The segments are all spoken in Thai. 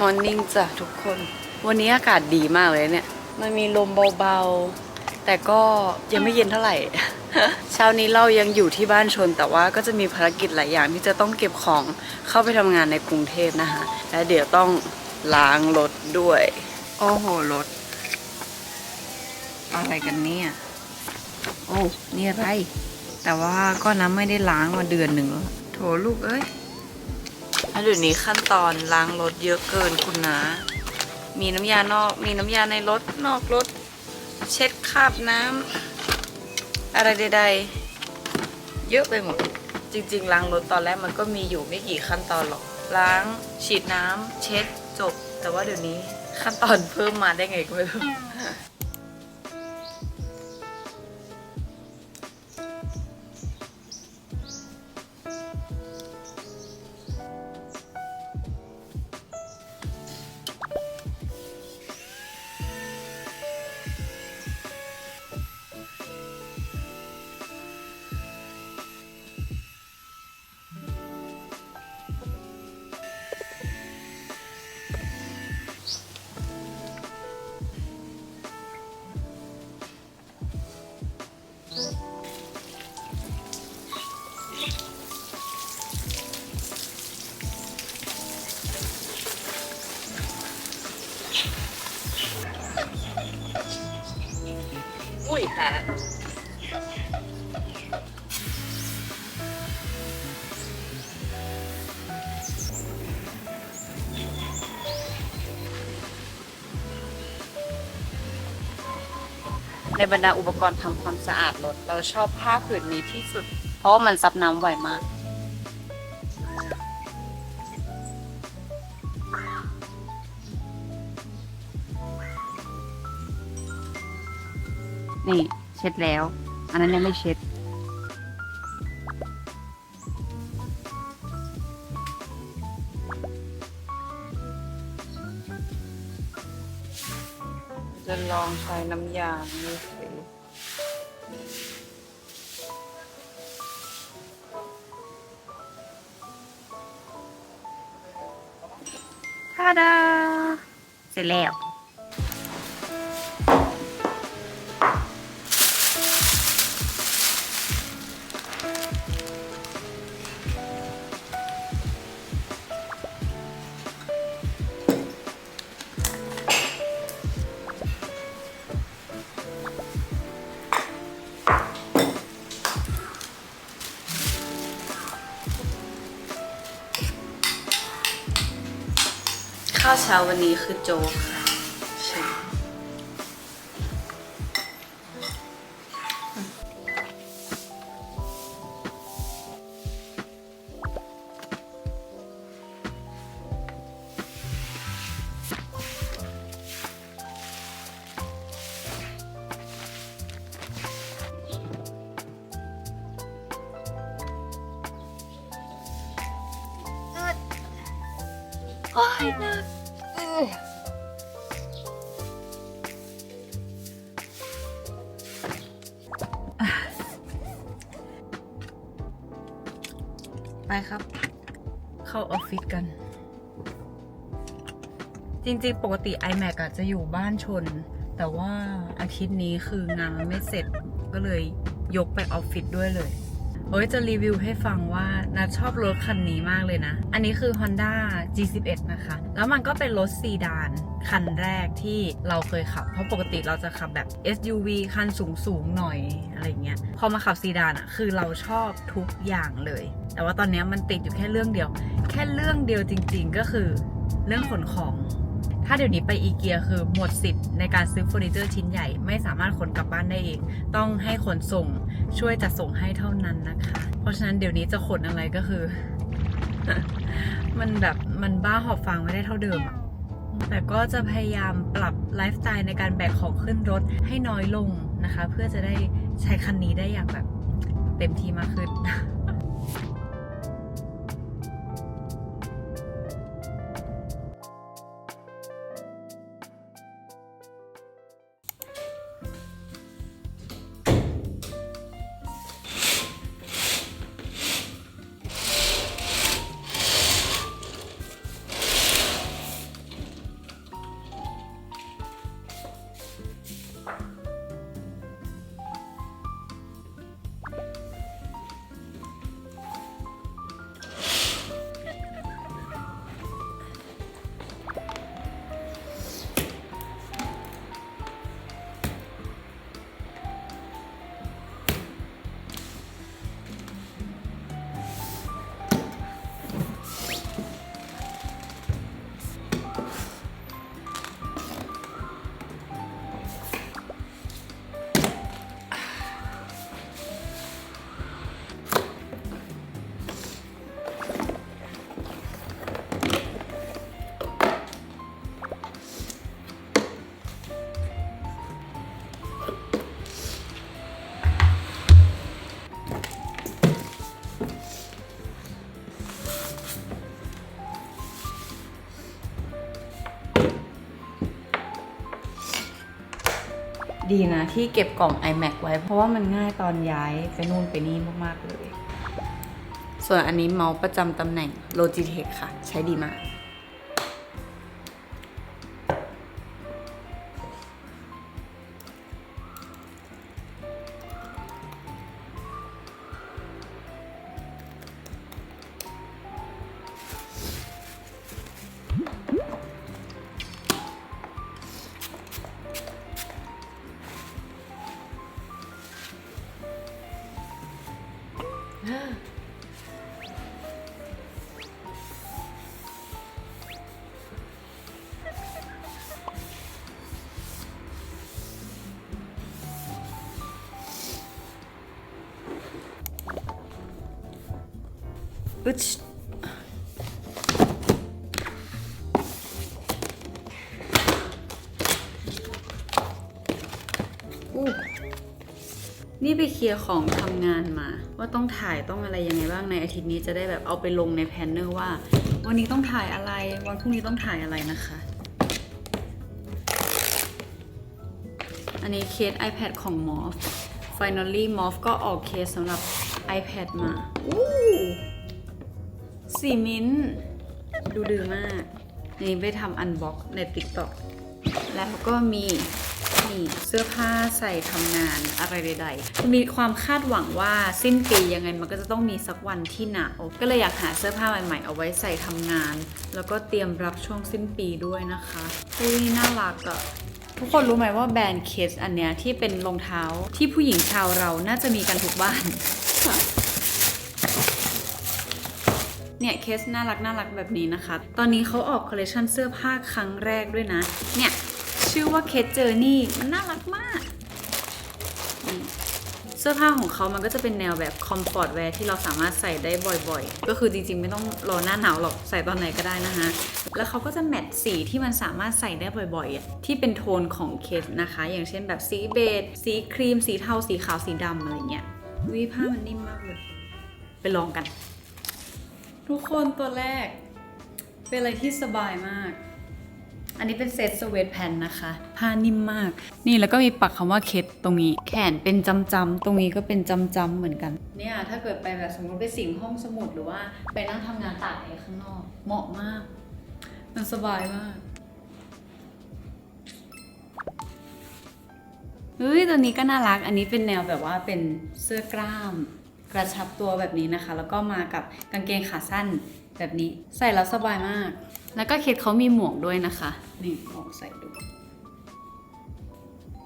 มอร์นิ่งจ้ะทุกคน วันนี้อากาศดีมากเลยเนี่ย มันมีลมเบาๆ แต่ก็ยังไม่เย็นเท่าไหร่ เช้านี้เรายังอยู่ที่บ้านชน แต่ว่าก็จะมีภารกิจหลายอย่างที่จะต้องเก็บของเข้าไปทำงานในกรุงเทพนะคะ และเดี๋ยวต้องล้างรถด้วย โอ้โหรถ อะไรกันเนี่ย โอ้ นี่อะไร แต่ว่าก็น้ำไม่ได้ล้างมาเดือนหนึ่งแล้วโถลูกเอ้ยแล้ว เดี๋ยวนี้ขั้นตอนล้างรถเยอะเกินคุณนะ มีน้ำยานอก มีน้ำยาในรถนอกรถ เช็ดคราบน้ำอะไรใดๆ เยอะไปหมด จริง ๆ ล้างรถตอนแรกมันก็มีอยู่ไม่กี่ขั้นตอนหรอก ล้างฉีดน้ำเช็ดจบ แต่ว่าเดี๋ยวนี้ขั้นตอนเพิ่มมาได้ไงก็ไม่รู้ อุ้ยค่ะในบรรดาอุปกรณ์ทำความสะอาดรถ เราชอบผ้าผืนนี้ที่สุด เพราะว่ามันซับน้ำไวมาก นี่เช็ดแล้ว อันนั้นยังไม่เช็ด จะลองใช้น้ำยานี่สิท่าดา เสร็จแล้ว วเช้าวันนี้คือโจ๊กค่ะ ไปครับ เข้าออฟฟิศกัน จริงๆ ปกติ iMac อะจะอยู่บ้านชน แต่ว่าอาทิตย์นี้คืองานมันไม่เสร็จก็เลยยกไปออฟฟิศด้วยเลยโอ้ยจะรีวิวให้ฟังว่านัดชอบรถคันนี้มากเลยนะ อันนี้คือ Honda G11 นะคะ แล้วมันก็เป็นรถซีดานคันแรกที่เราเคยขับ เพราะปกติเราจะขับแบบ SUV คันสูงสูงๆหน่อยอะไรเงี้ย พอมาขับซีดานอะคือเราชอบทุกอย่างเลย แต่ว่าตอนนี้มันติดอยู่แค่เรื่องเดียว แค่เรื่องเดียวจริง ๆ ก็คือเรื่องขนของ ถ้าเดี๋ยวนี้ไปอีเกียคือหมดสิทธิ์ในการซื้อเฟอร์นิเจอร์ชิ้นใหญ่ ไม่สามารถขนกลับบ้านได้เอง ต้องให้ขนส่งช่วยจัดส่งให้เท่านั้นนะคะ เพราะฉะนั้นเดี๋ยวนี้จะขนอะไรก็คือ มันแบบมันบ้าหอบฟางไม่ได้เท่าเดิมอะแต่ก็จะพยายามปรับไลฟ์สไตล์ในการแบกของขึ้นรถให้น้อยลงนะคะ เพื่อจะได้ใช้คันนี้ได้อย่างแบบเต็มที่มากขึ้น ดีนะ ที่เก็บกล่อง iMac ไว้ เพราะว่ามันง่ายตอนย้ายไปนู่นไปนี่มาก ๆ เลย ส่วนอันนี้เมาส์ประจำตำแหน่ง Logitech ค่ะ ใช้ดีมาก อึชอู้นี่ไปเคลียร์ของทำงานมา ว่าต้องถ่ายต้องอะไรยังไงบ้างในอาทิตย์นี้จะได้แบบเอาไปลงในแพนเนอร์ว่า วันนี้ต้องถ่ายอะไร วันพรุ่งนี้ต้องถ่ายอะไรนะคะ อันนี้เคส iPad ของ m o f Finally m o f ก็ออกเคสสำหรับ iPad มาอู้ สีมิ้น ดูดือมากนี่ไปทำอันบ็อกใน TikTok แล้วก็มีนี่เสื้อผ้าใส่ทำงานอะไรใดๆ มีความคาดหวังว่าสิ้นปียังไงมันก็จะต้องมีสักวันที่หนาวก็เลยอยากหาเสื้อผ้าใหม่ๆ เอาไว้ใส่ทำงาน แล้วก็เตรียมรับช่วงสิ้นปีด้วยนะคะอุ้ยน่ารักอะทุกคนรู้ไหมว่าแบรนด์เคสอันเนี้ยที่เป็นรองเท้าที่ผู้หญิงชาวเราน่าจะมีกันทุกบ้าน เนี่ยเคสน่ารักน่ารักแบบนี้นะคะ ตอนนี้เขาออกคอลเลคชันเสื้อผ้าครั้งแรกด้วยนะ เนี่ยชื่อว่าเคสเจอร์นี่มันน่ารักมากเสื้อผ้าของเขามันก็จะเป็นแนวแบบคอมฟอร์ตแวร์ที่เราสามารถใส่ได้บ่อยๆ ก็คือจริงๆ ไม่ต้องรอหน้าหนาวหรอกใส่ตอนไหนก็ได้นะคะ แล้วเขาก็จะแมทสีที่มันสามารถใส่ได้บ่อยๆ ที่เป็นโทนของเคสนะคะ อย่างเช่นแบบสีเบจสีครีม สีเทา สีขาว สีดำอะไรเงี้ยวิผ้ามันนิ่มมากเลย ไปลองกัน คนตัวแรก เป็นอะไรที่สบายมาก อันนี้เป็นเซตสเวตแพนนะคะ ผ้านิ่มมาก นี่แล้วก็มีปักคำว่าเคสตรงนี้ แขนเป็นจำจำๆตรงนี้ก็เป็นจำจำๆเหมือนกัน เนี่ยถ้าเกิดไปแบบสมมติไปสิงห้องสมุดหรือว่าไปนั่งทำงานตากแอร์ข้างนอก เหมาะมาก มันสบายมากเฮ้ยตัวนี้ก็น่ารัก อันนี้เป็นแนวแบบว่าเป็นเสื้อกล้าม กระชับตัวแบบนี้นะคะ แล้วก็มากับกางเกงขาสั้นแบบนี้ ใส่แล้วสบายมาก แล้วก็เคสเขามีหมวกด้วยนะคะ นี่ลองใส่ดู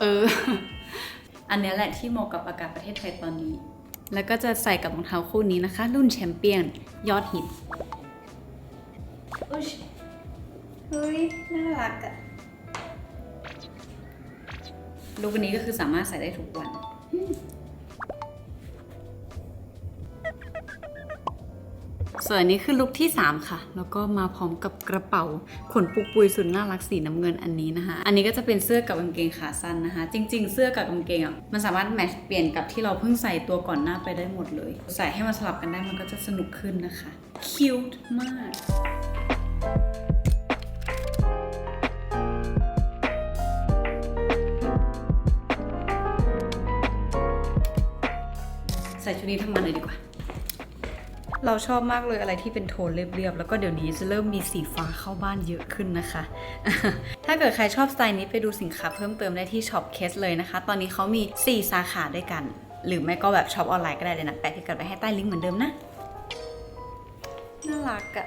เออ อันเนี้ยแหละที่เหมาะกับอากาศประเทศไทยตอนนี้ แล้วก็จะใส่กับรองเท้าคู่นี้นะคะ รุ่นแชมเปี้ยนยอดฮิตอุ๊ยเฮ้ยน่ารักอะลูกวันนี้ก็คือสามารถใส่ได้ทุกวัน ส่วนอันนี้คือลุคที่ 3 ค่ะ แล้วก็มาพร้อมกับกระเป๋าขนปุกปุยสุดน่ารักสีน้ำเงินอันนี้นะคะ อันนี้ก็จะเป็นเสื้อกับกางเกงขาสั้นนะคะ จริง ๆ เสื้อกับกางเกงอะมันสามารถแมทช์เปลี่ยนกับที่เราเพิ่งใส่ตัวก่อนหน้าไปได้หมดเลย ใส่ให้มันสลับกันได้มันก็จะสนุกขึ้นนะคะคิวต์มากใส่ชุดนี้ทำงานเลยดีกว่า เราชอบมากเลยอะไรที่เป็นโทนเรียบๆ แล้วก็เดี๋ยวนี้จะเริ่มมีสีฟ้าเข้าบ้านเยอะขึ้นนะคะ ถ้าเกิดใครชอบสไตล์นี้ไปดูสินค้าเพิ่มเติมได้ที่ช็อปเคสเลยนะคะ ตอนนี้เขามี 4 สาขาด้วยกัน หรือไม่ก็แบบช็อปออนไลน์ก็ได้เลยนะ แปะพิกัดไว้ให้ใต้ลิงก์เหมือนเดิมนะ น่ารักอะ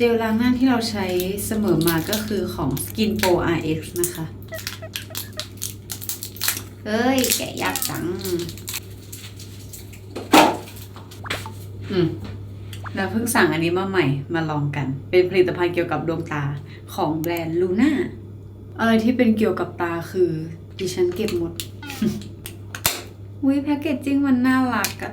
เจลล้างหน้าที่เราใช้เสมอมาก็คือของ Skin Pro RX นะคะ เฮ้ย แกะยากจัง อืมเราเพิ่งสั่งอันนี้มาใหม่มาลองกัน เป็นผลิตภัณฑ์เกี่ยวกับดวงตาของแบรนด์ลูน่าอะไรที่เป็นเกี่ยวกับตาคือดิฉันเก็บหมดวิแพคเกจจิ้งมันน่ารักอะ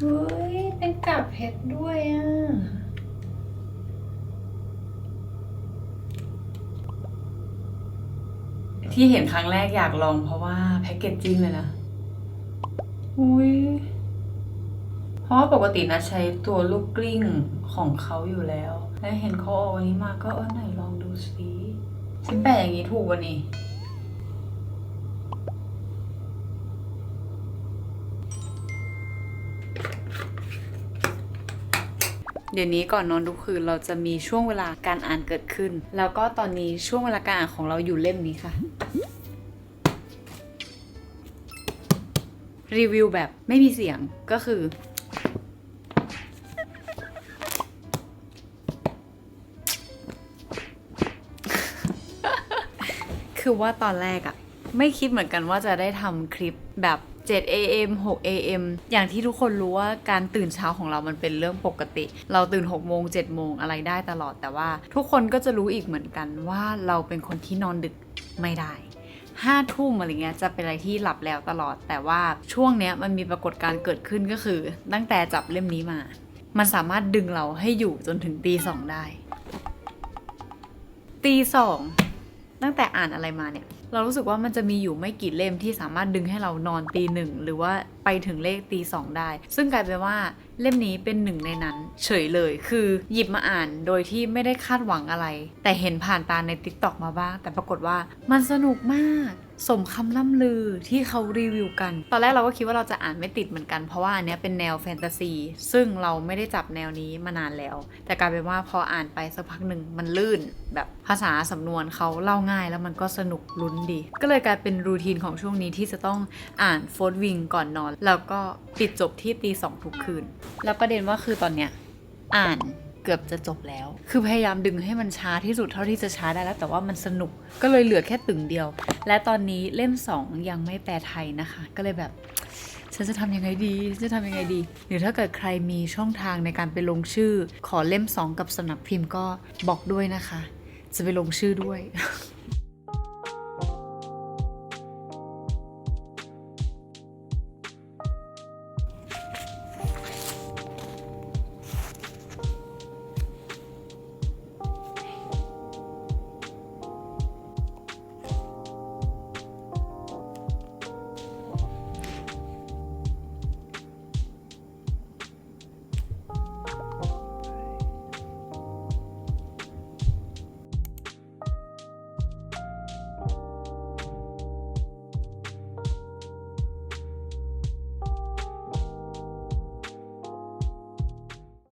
เฮ้ยเป็นกับเพชรด้วยอะ ที่เห็นครั้งแรกอยากลองเพราะว่าแพคเกจจิ้งเลยนะ อุ้ยเพราะปกตินะใช้ตัวลูกกลิ้งของเขาอยู่แล้ว แล้วเห็นเขาเอาอันนี้มาก็เออไหนลองดูสิฉันแปะอย่างนี้ถูกวันนี้ ดี๋ยวนี้ก่อนนอนทุกคืนเราจะมีช่วงเวลาการอ่านเกิดขึ้น แล้วก็ตอนนี้ช่วงเวลาการอ่านของเราอยู่เล่มนี้ค่ะ รีวิวแบบไม่มีเสียงก็คือ คือว่าตอนแรกอะไม่คิดเหมือนกันว่าจะได้ทำคลิปแบบ 7 a.m. 6 a.m. อย่างที่ทุกคนรู้ว่าการตื่นเช้าของเรามันเป็นเรื่องปกติ เราตื่น6โมง7โมงอะไรได้ตลอดแต่ว่า ทุกคนก็จะรู้อีกเหมือนกันว่าเราเป็นคนที่นอนดึกไม่ได้ห้าทุ่มอะไรเงี้ยจะเป็นอะไรที่หลับแล้วตลอด แต่ว่าช่วงเนี้ยมันมีปรากฏการณ์เกิดขึ้นก็คือ ตั้งแต่จับเล่มนี้มา มันสามารถดึงเราให้อยู่จนถึงตีสองได้ตีสองตั้งแต่อ่านอะไรมาเนี่ย เรารู้สึกว่ามันจะมีอยู่ไม่กี่เล่มที่สามารถดึงให้เรานอนตีหนึ่งหรือว่าไปถึงเลขตีสองได้ ซึ่งกลายเป็นว่าเล่มนี้เป็นหนึ่งในนั้น เฉยเลย คือหยิบมาอ่านโดยที่ไม่ได้คาดหวังอะไร แต่เห็นผ่านตาใน t ิ k t o k มาบ้าง แต่ปรากฏว่ามันสนุกมาก สมคำล่ำลือที่เขารีวิวกัน ตอนแรกเราก็คิดว่าเราจะอ่านไม่ติดเหมือนกัน เพราะว่าอันนี้เป็นแนวแฟนตาซี ซึ่งเราไม่ได้จับแนวนี้มานานแล้ว แต่กลายเป็นว่าพออ่านไปสักพักหนึ่งมันลื่น แบบภาษาสำนวนเขาเล่าง่ายแล้วมันก็สนุกลุ้นดี ก็เลยกลายเป็นรูทีนของช่วงนี้ที่จะต้องอ่านโฟร์วิงก่อนนอน แล้วก็ปิดจบที่ตีสองทุกคืน แล้วประเด็นว่าคือตอนเนี้ยอ่าน กือบจะจบแล้ว คือพยายามดึงให้มันช้าที่สุดเท่าที่จะช้าได้แล้ว แต่ว่ามันสนุกก็เลยเหลือแค่ตึงเดียว และตอนนี้เล่ม 2 ยังไม่แปลไทยนะคะ ก็เลยแบบฉันจะทำยังไงดี จะทำยังไงดี หรือถ้าเกิดใครมีช่องทางในการไปลงชื่อ ขอเล่ม 2 กับสำนักพิมพ์ก็บอกด้วยนะคะ จะไปลงชื่อด้วย